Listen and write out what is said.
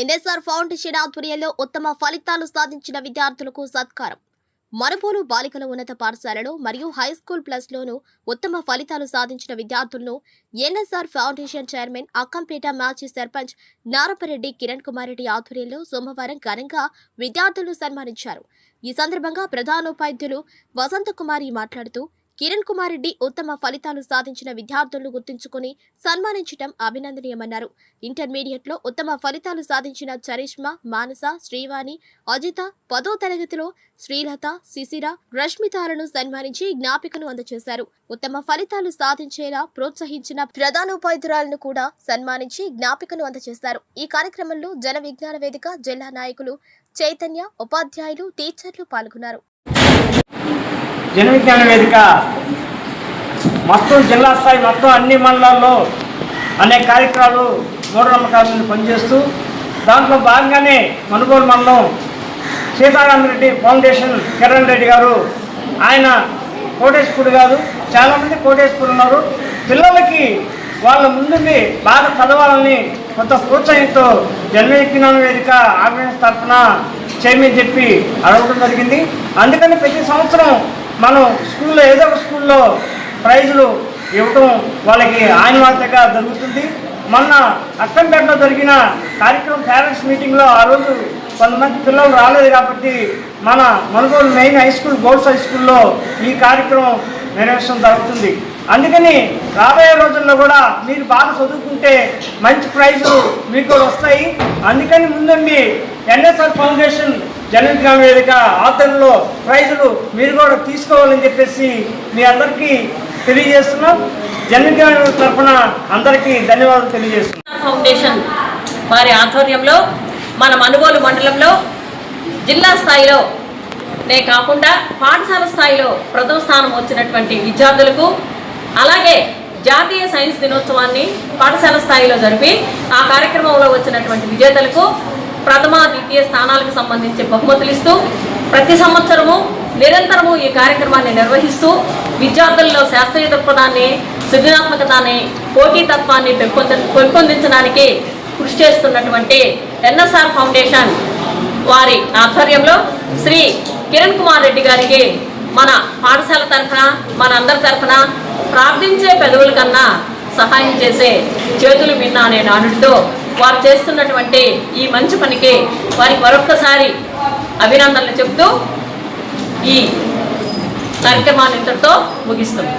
NSR foundation ఆధ్వర్యంలో ఉత్తమ ఫలితాలు సాధించిన విద్యార్థులకు సత్కారం. మరుపూలు బాలికల ఉన్నత పాఠశాలలో మరియు హై స్కూల్ ఉత్తమ ఫలితాలు సాధించిన విద్యార్థులను ఎన్ఎస్ఆర్ ఫౌండేషన్ చైర్మన్ అక్కంపేట మాజీ సర్పంచ్ నారపరెడ్డి కిరణ్ కుమార్ రెడ్డి ఆధ్వర్యంలో సోమవారం ఘనంగా విద్యార్థులను సన్మానించారు. ఈ సందర్భంగా ప్రధానోపాధ్యులు వసంత కుమారి మాట్లాడుతూ కిరణ్ కుమార్ రెడ్డి ఉత్తమ ఫలితాలు సాధించిన విద్యార్థులను గుర్తుంచుకుని సన్మానించడం అభినందనీయమన్నారు. ఇంటర్మీడియట్లో ఉత్తమ ఫలితాలు సాధించిన చరిష్మా మానస శ్రీవాణి అజిత పదో తరగతిలో శ్రీలత శిశిర రష్మితాలను సన్మానించి జ్ఞాపికను అందజేశారు ఉత్తమ ఫలితాలు సాధించేలా ప్రోత్సహించిన ప్రధానోపాధ్యురాలను కూడా సన్మానించి జ్ఞాపికను అందజేశారు ఈ కార్యక్రమంలో జన విజ్ఞాన వేదిక జిల్లా నాయకులు చైతన్య ఉపాధ్యాయులు టీచర్లు పాల్గొన్నారు. జన విజ్ఞాన వేదిక. మొత్తం జిల్లా స్థాయి మొత్తం అన్ని మండలాల్లో అనేక కార్యక్రమాలు మూఢనమ్మకాలను పనిచేస్తూ దాంట్లో భాగంగానే మనుగోలు మండలం సీతారామరెడ్డి ఫౌండేషన్ కిరణ్ రెడ్డి గారు ఆయన కోటేశ్వరుడు గారు. చాలామంది కోటేశ్వరుడు ఉన్నారు. పిల్లలకి వాళ్ళ ముందుని బాగా చదవాలని కొంత ప్రోత్సాహంతో జన్మజ్ఞాన వేదిక ఆర్గనైజ్ తరఫున చేయమని చెప్పి అడగడం జరిగింది. అందుకని ప్రతి సంవత్సరం మనం స్కూల్లో ఏదో ఒక స్కూల్లో ప్రైజులు ఇవ్వటం వాళ్ళకి ఆనివార్తగా జరుగుతుంది. మొన్న అక్కంపేటలో జరిగిన కార్యక్రమం పేరెంట్స్ మీటింగ్లో ఆ రోజు కొంతమంది పిల్లలు రాలేదు కాబట్టి మన Manugolu main high school girls high స్కూల్లో ఈ కార్యక్రమం నిర్వహించడం జరుగుతుంది. అందుకని రాబోయే రోజుల్లో కూడా మీరు బాగా చదువుకుంటే మంచి ప్రైజులు మీకు కూడా వస్తాయి. అందుకని ముందుండి ఎన్ఎస్ఆర్ ఫౌండేషన్ జనవిజ్ఞాన వేదిక ఆధ్వర్యంలో ప్రైజులు మీరు కూడా తీసుకోవాలని చెప్పేసి మీ అందరికీ తెలియజేస్తున్నాం. జనవిజ్ఞాన తరఫున అందరికీ ధన్యవాదాలు తెలియజేస్తున్నాం. ఫౌండేషన్ వారి ఆధ్వర్యంలో మన మనుగోలు మండలంలో జిల్లా స్థాయిలో నే కాకుండా పాఠశాల స్థాయిలో ప్రథమ స్థానం వచ్చినటువంటి విద్యార్థులకు అలాగే జాతీయ సైన్స్ దినోత్సవాన్ని పాఠశాల స్థాయిలో జరిపి ఆ కార్యక్రమంలో వచ్చినటువంటి విజేతలకు ప్రథమ ద్వితీయ స్థానాలకు సంబంధించి బహుమతులు ఇస్తూ ప్రతి సంవత్సరము నిరంతరము ఈ కార్యక్రమాన్ని నిర్వహిస్తూ విద్యార్థుల్లో శాస్త్రీయ దృక్పథాన్ని సృజనాత్మకతాన్ని పోటీతత్వాన్ని పెంపొంద పెంపొందించడానికి కృషి చేస్తున్నటువంటి ఎన్ఎస్ఆర్ ఫౌండేషన్ వారి ఆధ్వర్యంలో శ్రీ కిరణ్ కుమార్ రెడ్డి గారికి మన పాఠశాల తరఫున మన అందరి తరఫున ప్రార్థించే పెదవుల కన్నా సహాయం చేసే చేతులు విన్నా అనే నానుడితో వారు చేస్తున్నటువంటి ఈ మంచి పనికి వారికి మరొక్కసారి అభినందనలు చెప్తూ ఈ కార్యక్రమాన్ని ఇంతటితో ముగిస్తున్నాం.